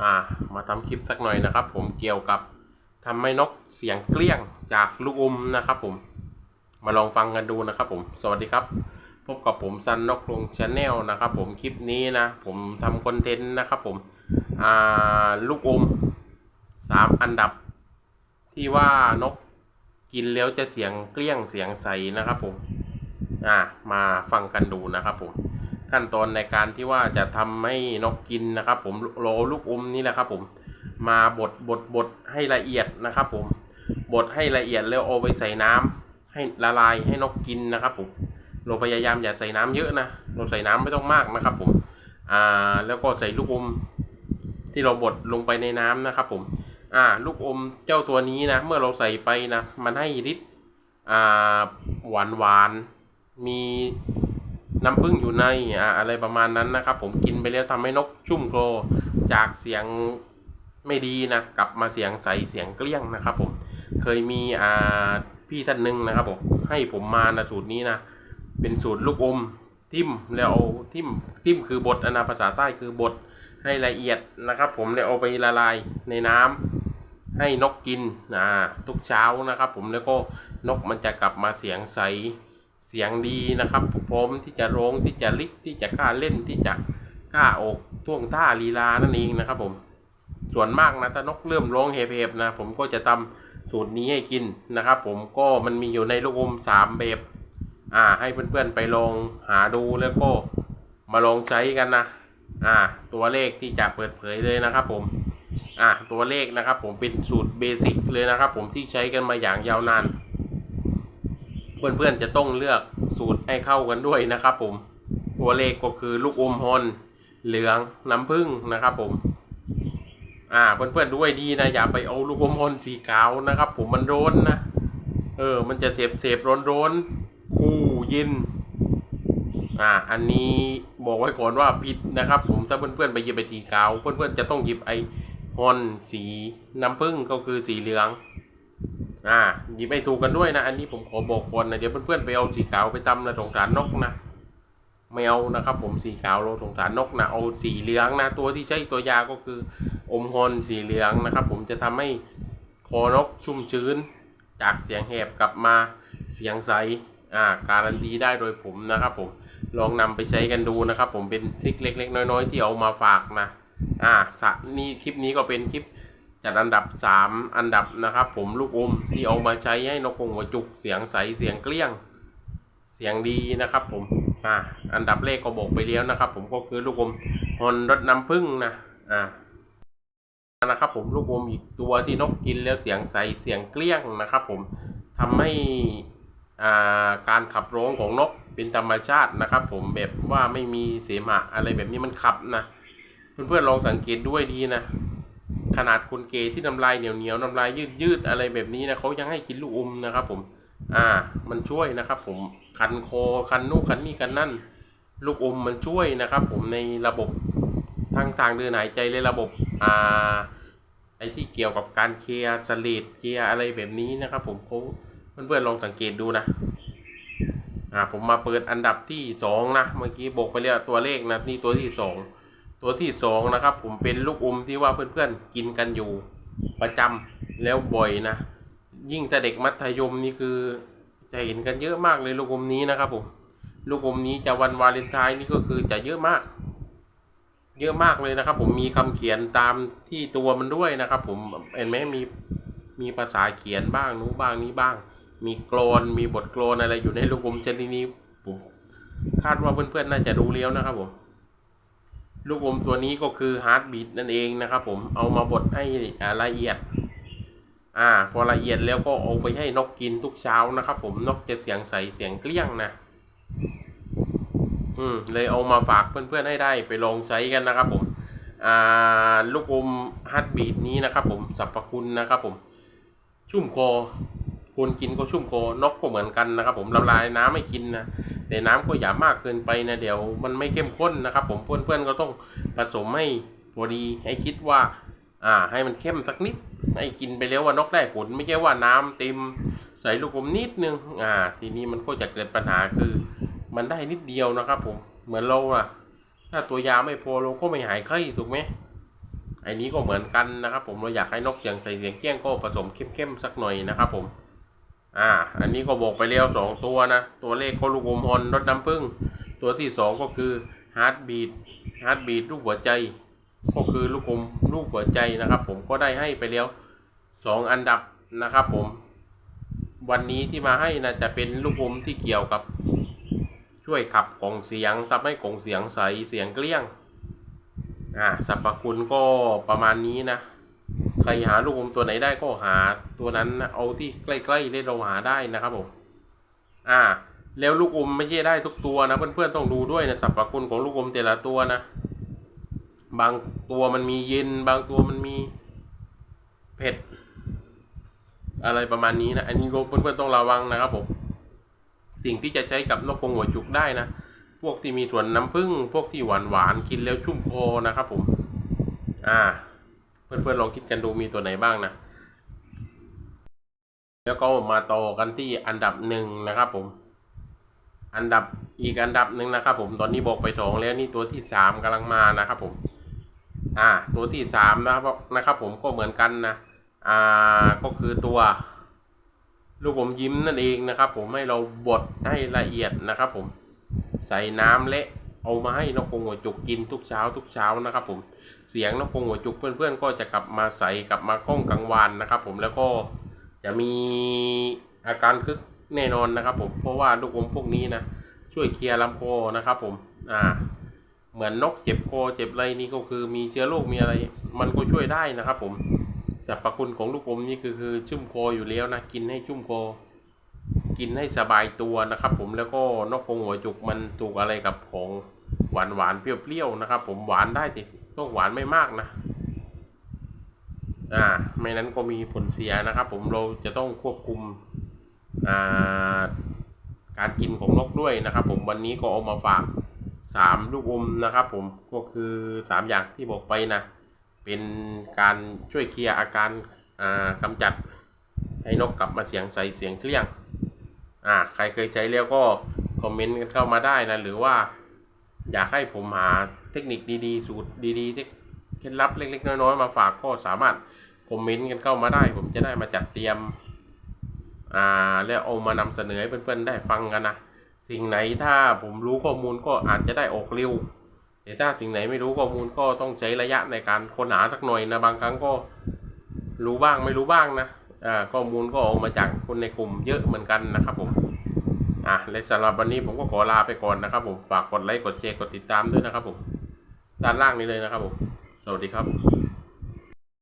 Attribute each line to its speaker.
Speaker 1: อ่ามาทำคลิปสักหน่อยนะครับ ผมเกี่ยวกับทำให้นกเสียงเกลี้ยงจากลูกอมนะครับ ผมมาลองฟังกันดูนะครับ ผมสวัสดีครับ พบกับผมซันนกลงชาแนลนะครับ ผมคลิปนี้นะ ผมทำคอนเทนต์นะครับ ผมอ่าลูกอมสามอันดับ ที่ว่านกกินแล้วจะเสียงเกลี้ยงเสียงใสนะครับ ผมอ่ามาฟังกันดูนะครับ ผม ขั้นตอนในการที่ว่าจะทำให้นกกินนะครับ ผมโรลลูกอมนี่แหละครับ ผมมาบดบดบดให้ละเอียดนะครับ ผมบดให้ละเอียดแล้วเอาไปใส่น้ำให้ละลายให้นกกินนะครับ ผมเราพยายามอย่าใส่น้ำเยอะนะเราใส่น้ำไม่ต้องมากนะครับ ผมอ่าแล้วก็ใส่ลูกอม ที่เราบดลงไปในน้ำนะครับ ผมอ่าลูกอมเจ้าตัวนี้นะ เมื่อเราใส่ไปนะ มันให้ฤทธิ์อ่าหวานหวานมี น้ำผึ้งอยู่ในอ่าอะไรประมาณนั้นนะครับ ผมกินไปแล้วทำให้นกชุ่มโคลจากเสียงไม่ดีนะกลับมาเสียงใสเสียงเกลี้ยงนะครับ ผมเคยมีอ่าพี่ท่านหนึ่งนะครับผมให้ผมมานะสูตรนี้นะเป็นสูตรลูกอมทิมแล้วเอาทิมทิมคือบดอนาภาษาใต้คือบดให้ละเอียดนะครับ ผมแล้วเอาไปละลายในน้ำให้นกกินนะทุกเช้านะครับ ผมแล้วก็นกมันจะกลับมาเสียงใสเสียงดีนะครับ พร้อมที่จะร้องที่จะลิกที่จะกล้าเล่นที่จะกล้าอกท่วงท่าลีลานั่นเองนะครับผมส่วนมากนะถ้านกเริ่มร้องเห็บๆนะผมก็จะทำสูตรนี้ให้กินนะครับ ผมก็มันมีอยู่ในลูกอมสามแบบอ่า ให้เพื่อนๆไปลองหาดูแล้วก็มาลองใช้กันนะอ่า ตัวเลขที่จะเปิดเผยเลยนะครับ ผมอ่าตัวเลขนะครับ ผมเป็นสูตรเบสิกเลยนะครับ ผมที่ใช้กันมาอย่างยาวนาน เพื่อนๆจะต้องเลือก สูตรให้เข้ากันด้วยนะครับผม ตัวเลขก็คือลูกอมฮอนเหลืองน้ำผึ้งนะครับผม อ่าเพื่อนๆด้วยดีนะ อย่าไปเอาลูกอมฮอนสีขาวนะครับ ผมมันร้อนนะ เออ มันจะเสพเสพร้อนร้อนๆคู่ย็นอ่า อันนี้บอกไว้ก่อนว่าผิดนะครับ ผมถ้าเพื่อนๆไปหยิบไปสีขาว เพื่อนๆจะต้องหยิบไอฮอนสีน้ำผึ้งก็คือสีเหลือง อ่าหยิบให้ถูกกันด้วยนะ อันนี้ผมขอบอกก่อนนะเดี๋ยวเพื่อนๆไปเอาสีขาวไปตำนะสงสารนกนะไม่เอานะครับ ผมสีขาวเราสงสารนกนะเอาสีเหลืองนะตัวที่ใช้ตัวยาก็คือ อมฮอนสีเหลืองนะครับ ผมจะทำให้คอนกชุ่มชื้น จากเสียงแหบกลับมาเสียงใสอ่าการันตีได้โดยผมนะครับผมลองนำไปใช้กันดูนะครับ ผมเป็นทริคเล็ก ๆ น้อย ๆ ที่เอามาฝากนะอ่าสะนี่คลิปนี้ก็เป็นคลิป จัดอันดับ 3 อันดับนะครับ ผมลูกอมที่เอามาใช้ให้นกกงหัวจุกเสียงใสเสียงเกลี้ยง เสียงดีนะครับผมอ่าอันดับเลขก็บอกไปแล้วนะครับ ผมก็คือลูกอมฮอนรสน้ำผึ้งนะอ่านะครับ ผมลูกอมอีกตัวที่นกกินแล้วเสียงใสเสียงเกลี้ยงนะครับ ผมทำให้อ่าการขับร้องของนกเป็นธรรมชาตินะครับ ผมแบบว่าไม่มีเสมหะอะไรแบบนี้มันขับนะเพื่อนๆลองสังเกตด้วยดีนะ ขนาดคนเกย์ที่น้ำลายเหนียวเหนียวๆน้ำลายยืดยืดๆอะไรแบบนี้นะเขายังให้กินลูกอมนะครับ ผม อ่า มันช่วยนะครับ ผมคันคอคันนู่คันนี่คันนั่น ลูกอมมันช่วยนะครับ ผมในระบบทางทางเดินหายใจเลยระบบอ่าไอที่เกี่ยวกับการเคลียร์สเลดเคลียร์อะไรแบบนี้นะครับ ผมเขาเพื่อนๆลองสังเกตดูนะอ่าผมมาเปิดอันดับที่สองนะเมื่อกี้บอกไปแล้วตัวเลขนะนี่ตัวที่สอง ตัวที่สองนะครับ ผมเป็นลูกอมที่ว่าเพื่อนๆกินกันอยู่ประจำแล้วบ่อยนะ ยิ่งแต่เด็กมัธยมนี่คือจะเห็นกันเยอะมากเลยลูกอมนี้นะครับผมลูกอมนี้จะวันวาเลนไทน์นี่ก็คือจะเยอะมาก เยอะมากเลยนะครับ ผมมีคำเขียนตามที่ตัวมันด้วยนะครับ ผมเห็นไหมมีมีภาษาเขียนบ้างนู้นบ้างนี้บ้าง มีกรอนมีบทกลอนอะไรอยู่ในลูกอมชนิดนี้ผมคาดว่าเพื่อนๆน่าจะรู้แล้ยวนะครับผม ลูกอมตัวนี้ก็คือฮาร์ดบีทนั่นเองนะครับผมเอามาบดให้ละเอียด อ่า พอละเอียดแล้วก็เอาไปให้นกกินทุกเช้านะครับผมนกจะเสียงใสเสียงเกลี้ยงนะ อืมเลยเอามาฝากเพื่อนๆให้ได้ไปลองใช้กันนะครับผม อ่า ลูกอมฮาร์ดบีทนี้นะครับผมสรรพคุณนะครับผม ชุ่มคอ คนกินก็ชุ่มคอนกก็เหมือนกันนะครับ ผมละลายน้ำไม่กินนะแต่น้ำก็อย่ามากเกินไปนะเดี๋ยวมันไม่เข้มข้นนะครับ ผมเพื่อนๆก็ต้องผสมให้พอดีให้คิดว่า อ่า ให้มันเข้มสักนิด ให้กินไปแล้วว่านกได้ผลไม่ใช่ว่าน้ำเต็มใส่ลูกอมนิดนึงอ่า ทีนี้มันก็จะเกิดปัญหาคือ มันได้นิดเดียวนะครับ ผมเหมือนเราอะถ้าตัวยาไม่พอเราก็ไม่หายไข้ถูกไหมไอ้นี้ก็เหมือนกันนะครับ ผมเราอยากให้นกเสียงใส่เสียงเกี้ยงก็ผสมเข้มๆสักหน่อยนะครับผม อ่า อันนี้ก็บอกไปแล้วสองตัวนะ ตัวเลขก็ลูกอมฮอนรถน้ำผึ้ง ตัวที่สองก็คือฮาร์ดบีดฮาร์ดบีดลูกหัวใจ ก็คือลูกอมลูกหัวใจนะครับ ผมก็ได้ให้ไปแล้วสองอันดับนะครับ ผม วันนี้ที่มาให้นะจะเป็นลูกอมที่เกี่ยวกับ ช่วยขับกล่องเสียงทำให้กล่องเสียงใสเสียงเกลี้ยง อ่าสรรพคุณก็ประมาณนี้นะ ใครหาลูกอมตัวไหนได้ก็หาตัวนั้นนะเอาที่ใกล้ๆเล่นเราหาได้นะครับผมอ่า แล้วลูกอมไม่ใช่ได้ทุกตัวนะเพื่อนๆต้องดูด้วยนะสรรพคุณของลูกอมแต่ละตัวนะ บางตัวมันมีเย็น บางตัวมันมีเผ็ด อะไรประมาณนี้นะอันนี้เพื่อนๆต้องระวังนะครับผมสิ่งที่จะใช้กับนกกรงหัวจุกได้นะ พวกที่มีส่วนน้ำผึ้งพวกที่หวานหวานๆกินแล้วชุ่มคอนะครับผม อ่า เพื่อนๆลองคิดกันดูมีตัวไหนบ้างนะ แล้วก็มาต่อกันที่อันดับหนึ่งนะครับผม อันดับอีกอันดับหนึ่งนะครับผมตอนนี้บอกไปสองแล้วนี่ตัวที่สามกำลังมานะครับผม อ่า ตัวที่สามนะครับนะครับ ผมก็เหมือนกันนะ อ่าก็คือตัว ลูกผมยิ้มนั่นเองนะครับ ผมให้เราบดให้ละเอียดนะครับ ผม ใส่น้ำและ เอามาให้นกกรงหัวจุกกินทุกเช้าทุกเช้านะครับผมเสียงนกกรงหัวจุกเพื่อนๆก็จะกลับมาใสกลับมาก้องกังวานนะครับ ผมแล้วก็จะมีอาการคึกแน่นอนนะครับ ผมเพราะว่าลูกอมพวกนี้นะช่วยเคลียร์ลำคอนะครับ ผมอ่าเหมือนนกเจ็บคอเจ็บอะไรนี่ก็คือมีเชื้อโรคมีอะไร มันก็ช่วยได้นะครับ ผมสรรพคุณของลูกอมนี่คือคือชุ่มคออยู่แล้วนะกินให้ชุ่มคอ กินให้สบายตัวนะครับ ผมแล้วก็นกกงหัวจุกมันถูกอะไรกับของหวานหวานเปรี้ยวๆนะครับ ผมหวานได้แต่ต้องหวานไม่มากนะ อ่าไม่นั้นก็มีผลเสียนะครับ ผมเราจะต้องควบคุมอ่าการกินของนกด้วยนะครับ ผมวันนี้ก็เอามาฝากสามลูกอมนะครับ ผมก็คือสามอย่างที่บอกไปนะเป็นการช่วยเคลียร์อาการอ่ากำจัดให้นกกลับมาเสียงใสเสียงเกลี้ยง อ่าใครเคยใช้แล้วก็คอมเมนต์กันเข้ามาได้นะ หรือว่าอยากให้ผมหาเทคนิคดีๆ สูตรดีๆเคล็ดลับเล็กๆ น้อยๆ มาฝากก็สามารถคอมเมนต์กันเข้ามาได้ ผมจะได้มาจัดเตรียม อ่า แล้วเอามานำเสนอให้เพื่อนๆได้ฟังกันนะ สิ่งไหนถ้าผมรู้ข้อมูลก็อาจจะได้ออกเร็วแต่ถ้าสิ่งไหนไม่รู้ข้อมูลก็ต้องใช้ระยะในการค้นหาสักหน่อยนะบางครั้งก็รู้บ้างไม่รู้บ้างนะ ข้อมูลก็ออกมาจากคนในกลุ่มเยอะเหมือนกันนะครับผมอะและสำหรับวันนี้ผมก็ขอลาไปก่อนนะครับผมฝากกดไลค์กดแชร์กดติดตามด้วยนะครับผมด้านล่างนี้เลยนะครับผมสวัสดีครับ